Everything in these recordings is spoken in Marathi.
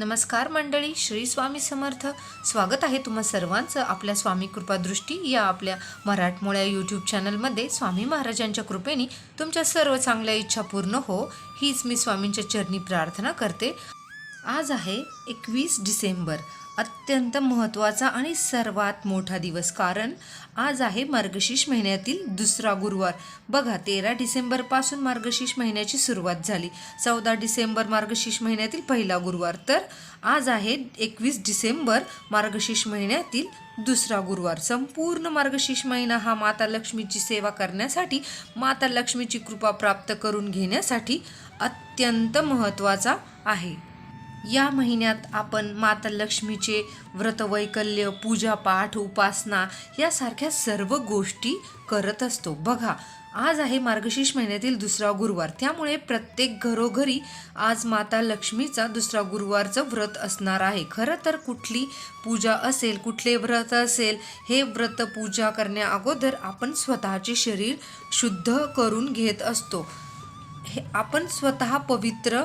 नमस्कार मंडळी श्री स्वामी समर्थ. स्वागत आहे तुम्हा सर्वांचं आपल्या स्वामी कृपादृष्टी या आपल्या मराठमोळ्या यूट्यूब चॅनलमध्ये स्वामी महाराजांच्या कृपेने तुमच्या सर्व चांगल्या इच्छा पूर्ण हो. हीच मी स्वामींच्या चरणी प्रार्थना करते. आज आहे एकवीस डिसेंबर अत्यंत महत्त्वाचा आणि सर्वात मोठा दिवस. कारण आज आहे मार्गशीर्ष महिन्यातील दुसरा गुरुवार. बघा तेरा डिसेंबरपासून मार्गशीर्ष महिन्याची सुरुवात झाली. चौदा डिसेंबर मार्गशीर्ष महिन्यातील पहिला गुरुवार. तर आज आहे एकवीस डिसेंबर मार्गशीर्ष महिन्यातील दुसरा गुरुवार. संपूर्ण मार्गशीर्ष महिना हा माता लक्ष्मीची सेवा करण्यासाठी माता लक्ष्मीची कृपा प्राप्त करून घेण्यासाठी अत्यंत महत्त्वाचा आहे. या महिन्यात आपण माता लक्ष्मीचे व्रतवैकल्य पूजापाठ उपासना यासारख्या सर्व गोष्टी करत असतो. बघा आज आहे मार्गशीर्ष महिन्यातील दुसरा गुरुवार. त्यामुळे प्रत्येक घरोघरी आज माता लक्ष्मीचा दुसरा गुरुवारचं व्रत असणार आहे. खरं तर कुठली पूजा असेल कुठले व्रत असेल हे व्रत पूजा करण्या अगोदर आपण स्वतःचे शरीर शुद्ध करून घेत असतो. हे आपण स्वतः पवित्र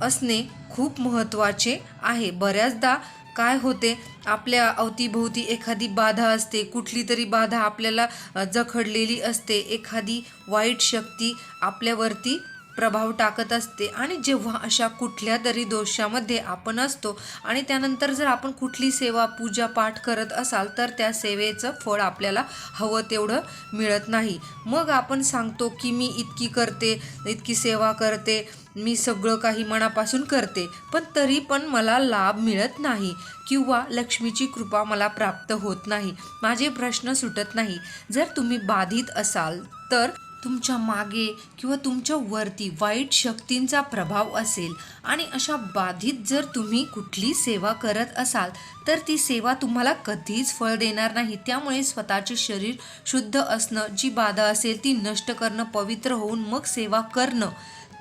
असणे खूप महत्त्वाचे आहे. बऱ्याचदा काय होते आपल्या अवतीभोवती एखादी बाधा असते कुठली तरी बाधा आपल्याला जखडलेली असते एखादी वाईट शक्ती आपल्यावरती प्रभाव टाकत असते. आणि जेव्हा अशा कुठल्या तरी दोषामध्ये आपण असतो आणि त्यानंतर जर आपण कुठली सेवा पूजा पाठ करत असाल तर त्या सेवेचं फळ आपल्याला हवं तेवढं मिळत नाही. मग आपण सांगतो की मी इतकी करते इतकी सेवा करते मी सगळं काही मनापासून करते. पण तरी पण मला लाभ मिळत नाही किंवा लक्ष्मीची कृपा मला प्राप्त होत नाही. माझे प्रश्न सुटत नाही. जर तुम्ही बाधित असाल तर तुमच्या मागे किंवा तुमच्या वरती वाईट शक्तींचा प्रभाव असेल आणि अशा बाधित जर तुम्ही कुठली सेवा करत असाल तर ती सेवा तुम्हाला कधीच फळ देणार नाही. त्यामुळे स्वतःचे शरीर शुद्ध असणं जी बाधा असेल ती नष्ट करणं पवित्र होऊन मग सेवा करणं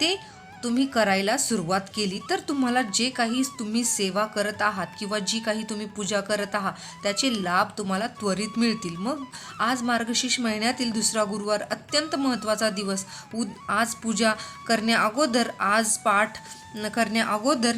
ते तुम्ही करायला सुरुवात केली तर तुम्हाला जे काही तुम्ही सेवा करत आहात किंवा जी काही तुम्ही पूजा करत आहात त्याचे लाभ तुम्हाला त्वरित मिळतील. मग आज मार्गशीर्ष महिन्यातील दुसरा गुरुवार अत्यंत महत्त्वाचा दिवस. उद आज पूजा करण्याअगोदर आज पाठ न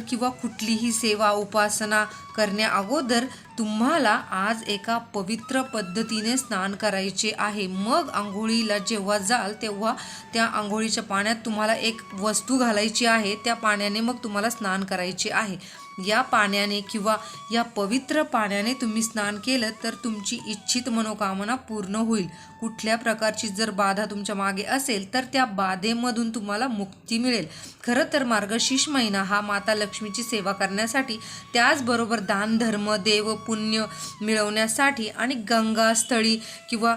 किंवा कुठलीही सेवा उपासना करण्याअगोदर तुम्हाला आज एका पवित्र पद्धतीने स्नान करायचे आहे. मग आंघोळीला जेव्हा जाल तेव्हा त्या आंघोळीच्या पाण्यात तुम्हाला एक वस्तू घालायची आहे. त्या पाण्याने मग तुम्हाला स्नान करायचे आहे. या पाण्याने किंवा या पवित्र पाण्याने तुम्ही स्नान केलं तर तुमची इच्छित मनोकामना पूर्ण होईल. कुठल्या प्रकारची जर बाधा तुमच्या मागे असेल तर त्या बाधेमधून तुम्हाला मुक्ती मिळेल. खरं तर मार्गशीर्ष महिना हा माता लक्ष्मीची सेवा करण्यासाठी त्याचबरोबर दान धर्म देव पुण्य मिळवण्यासाठी आणि गंगास्थळी किंवा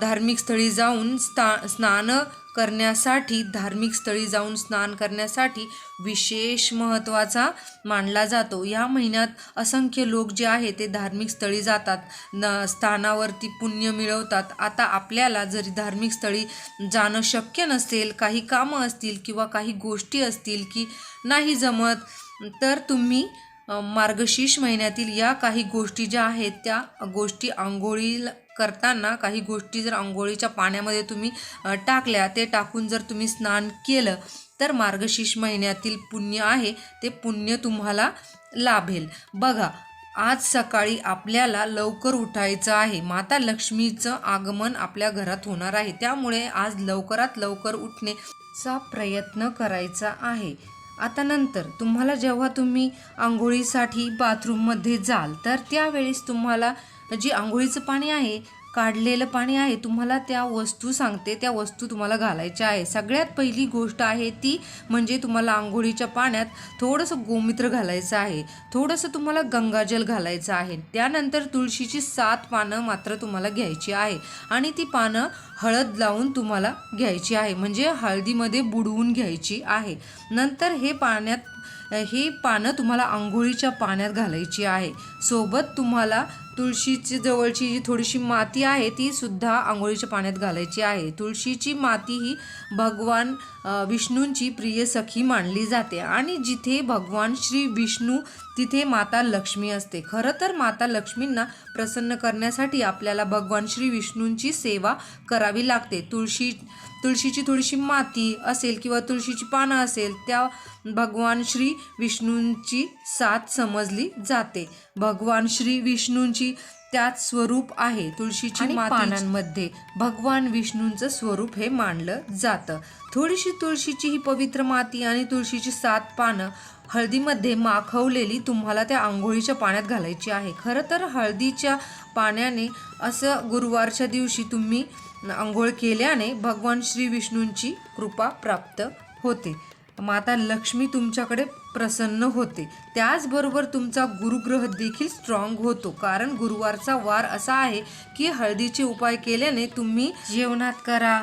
धार्मिक स्थळी जाऊन स्था स्नान करण्यासाठी धार्मिक स्थळी जाऊन स्नान करण्यासाठी विशेष महत्त्वाचा मानला जातो. या महिन्यात असंख्य लोक जे आहे ते धार्मिक स्थळी जातात न स्थानावरती पुण्य मिळवतात. आता आपल्याला जरी धार्मिक स्थळी जाणं शक्य नसेल काही कामं असतील किंवा काही गोष्टी असतील की नाही जमत तर तुम्ही मार्गशीर्ष महिन्यातील या काही गोष्टी ज्या आहेत त्या गोष्टी आंघोळी करताना काही गोष्टी जर आंघोळीच्या पाण्यामध्ये तुम्ही टाकल्या ते टाकून जर तुम्ही स्नान केलं तर मार्गशीर्ष महिन्यातील पुण्य आहे ते पुण्य तुम्हाला लाभेल. बघा आज सकाळी आपल्याला लवकर उठायचं आहे. माता लक्ष्मीचं आगमन आपल्या घरात होणार आहे. त्यामुळे आज लवकरात लवकर उठण्याचा प्रयत्न करायचा आहे. आता नंतर तुम्हाला जेव्हा तुम्ही आंघोळीसाठी बाथरूममध्ये जाल तर त्यावेळेस तुम्हाला जी आंघोळीचं पाणी आहे काढलेलं पाणी आहे तुम्हाला त्या वस्तू सांगते त्या वस्तू तुम्हाला घालायच्या आहे. सगळ्यात पहिली गोष्ट आहे ती म्हणजे तुम्हाला आंघोळीच्या पाण्यात थोडंसं गोमित्र घालायचं आहे. थोडंसं तुम्हाला गंगाजल घालायचं आहे. त्यानंतर तुळशीची सात पानं मात्र तुम्हाला घ्यायची आहे आणि ती पानं हळद लावून तुम्हाला घ्यायची आहे. म्हणजे हळदीमध्ये बुडवून घ्यायची आहे. नंतर हे पाण्यात ही पानं तुम्हाला आंघोळीच्या पाण्यात घालायची आहे. सोबत तुम्हाला तुळशीची जवळची जी थोडीशी माती आहे ती सुद्धा आंघोळीच्या पाण्यात घालायची आहे. तुळशीची माती ही भगवान विष्णूंची प्रिय सखी मानली जाते. आणि जिथे भगवान श्री विष्णू तिथे माता लक्ष्मी असते. खरं तर माता लक्ष्मींना प्रसन्न करण्यासाठी आपल्याला भगवान श्री विष्णूंची सेवा करावी लागते. तुळशी तुळशीची थोडीशी माती असेल किंवा तुळशीची पानं असेल त्या भगवान श्री विष्णूंची साथ समजली जाते. भगवान श्री विष्णूंची त्यात स्वरूप आहे. तुळशीची पानांमध्ये भगवान विष्णूंचं स्वरूप हे मानलं जातं. थोडीशी तुळशीची ही पवित्र माती आणि तुळशीची सात पानं हळदीमध्ये माखवलेली तुम्हाला त्या आंघोळीच्या पाण्यात घालायची आहे. खरं तर हळदीच्या पाण्याने असं गुरुवारच्या दिवशी तुम्ही आंघोळ केल्याने भगवान श्री विष्णूंची कृपा प्राप्त होते. माता लक्ष्मी तुमच्याकडे प्रसन्न होते. त्याचबरोबर तुमचा गुरुग्रह देखील स्ट्रॉंग होतो. कारण गुरुवारचा वार असा आहे की हळदीचे उपाय केल्याने तुम्ही जेवणात करा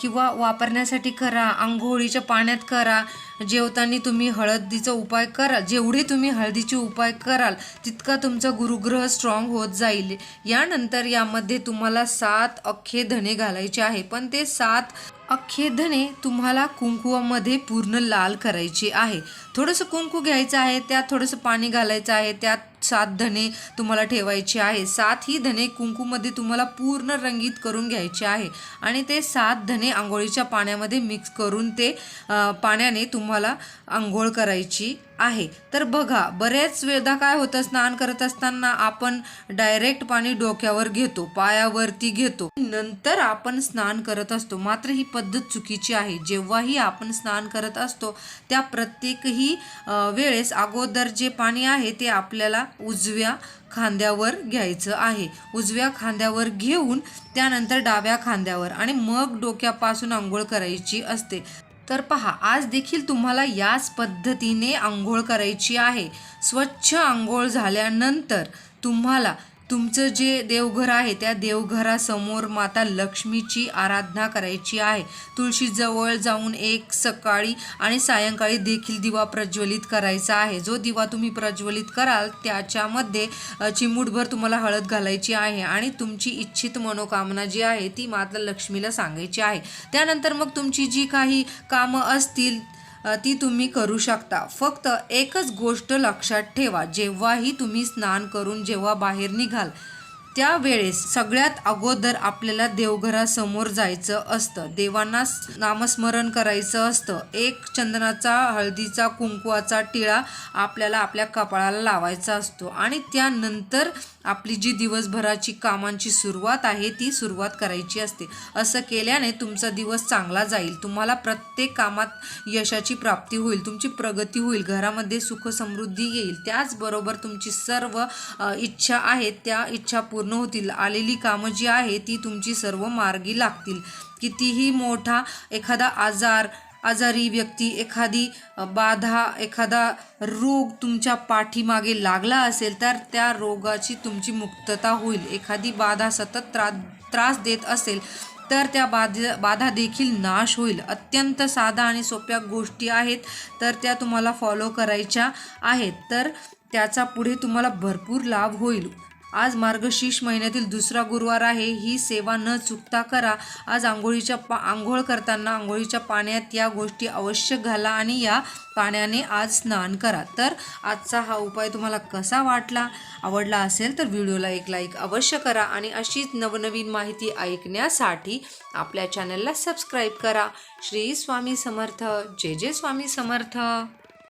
किंवा वापरण्यासाठी करा आंघोळीच्या पाण्यात करा जेवताना तुम्ही हळदीचा उपाय करा जेवढे तुम्ही हळदीचे उपाय कराल तितका तुमचा गुरुग्रह स्ट्रॉंग होत जाईल. यानंतर यामध्ये तुम्हाला सात अख्खे धने घालायचे आहे. पण ते सात अख्खे धने तुम्हाला कुंकुवामध्ये पूर्ण लाल करायचे आहे. थोडंसं कुंकू घ्यायचं आहे त्यात थोडंसं पाणी घालायचं आहे त्यात सात धने तुम्हाला ठेवायचे आहे. सात ही धने कुंकूमध्ये तुम्हाला पूर्ण रंगीत करून घ्यायचे आहे. आणि ते सात धने आंघोळीच्या पाण्यामध्ये मिक्स करून ते पाण्याने तुम्हाला आंघोळ करायची आहे. तर बघा बऱ्याच वेळा काय होतं? स्नान करत असताना आपण डायरेक्ट पाणी डोक्यावर घेतो पायावरती घेतो. नंतर आपण स्नान करत असतो. मात्र ही पद्धत चुकीची आहे. जेव्हाही आपण स्नान करत असतो त्या प्रत्येकही वेळेस अगोदर जे पाणी आहे ते आपल्याला उजव्या खांद्यावर घ्यायचं आहे. उजव्या खांद्यावर घेऊन त्यानंतर डाव्या खांद्यावर आणि मग डोक्यापासून आंघोळ करायची असते. तर पहा आज देखील तुम्हाला याच पद्धतीने आंघोळ करायची आहे. स्वच्छ आंघोळ झाल्यानंतर तुम्हाला तुमचं जे देवघर आहे त्या देवघरासमोर माता लक्ष्मीची आराधना करायची आहे. तुळशीजवळ जाऊन एक सकाळी आणि सायंकाळी देखील दिवा प्रज्वलित करायचा आहे. जो दिवा तुम्ही प्रज्वलित कराल त्याच्यामध्ये चिमूटभर तुम्हाला हळद घालायची आहे आणि तुमची इच्छित मनोकामना जी आहे ती माता लक्ष्मीला सांगायची आहे. त्यानंतर मग तुमची जी काही कामं असतील ती तुम्ही करू शकता. फक्त एकच गोष्ट लक्षात ठेवा. जेव्हाही तुम्ही स्नान करून जेव्हा बाहेर निघाल त्यावेळेस सगळ्यात अगोदर आपल्याला देवघरासमोर जायचं असतं. देवांना नामस्मरण करायचं असतं. एक चंदनाचा हळदीचा कुंकवाचा टिळा आपल्याला आपल्या कपाळाला लावायचा असतो. आणि त्यानंतर आपली जी दिवसभराची कामांची सुरुवात आहे ती सुरुवात करायची असते. असं केल्याने तुमचा दिवस चांगला जाईल. तुम्हाला प्रत्येक कामात यशाची प्राप्ती होईल. तुमची प्रगती होईल. घरामध्ये सुख समृद्धी येईल. त्याचबरोबर तुमची सर्व इच्छा आहेत त्या इच्छा पूर्ण होतील. आलेली कामं जी आहे ती तुमची सर्व मार्गी लागतील. कितीही मोठा एखादा आजार आजारी व्यक्ती एखादी बाधा एखादा रोग तुमच्या पाठीमागे लागला असेल तर त्या रोगाची तुमची मुक्तता होईल. एखादी बाधा सतत त्रा त्रास देत असेल तर त्या बाधा बाधा देखील नाश होईल. अत्यंत साधा आणि सोप्या गोष्टी आहेत तर त्या तुम्हाला फॉलो करायच्या आहेत. तर त्याचा पुढे तुम्हाला भरपूर लाभ होईल. आज मार्गशीर्ष महिन्यातील दुसरा गुरुवार आहे. ही सेवा न चुकता करा. आज आंघोळीच्या पा आंघोळ करताना आंघोळीच्या पाण्यात या गोष्टी अवश्य घाला आणि या पाण्याने आज स्नान करा. तर आजचा हा उपाय तुम्हाला कसा वाटला? आवडला असेल तर व्हिडिओला एक लाईक अवश्य करा आणि अशीच नवनवीन माहिती ऐकण्यासाठी आपल्या चॅनलला सबस्क्राईब करा. श्री स्वामी समर्थ. जय जय स्वामी समर्थ.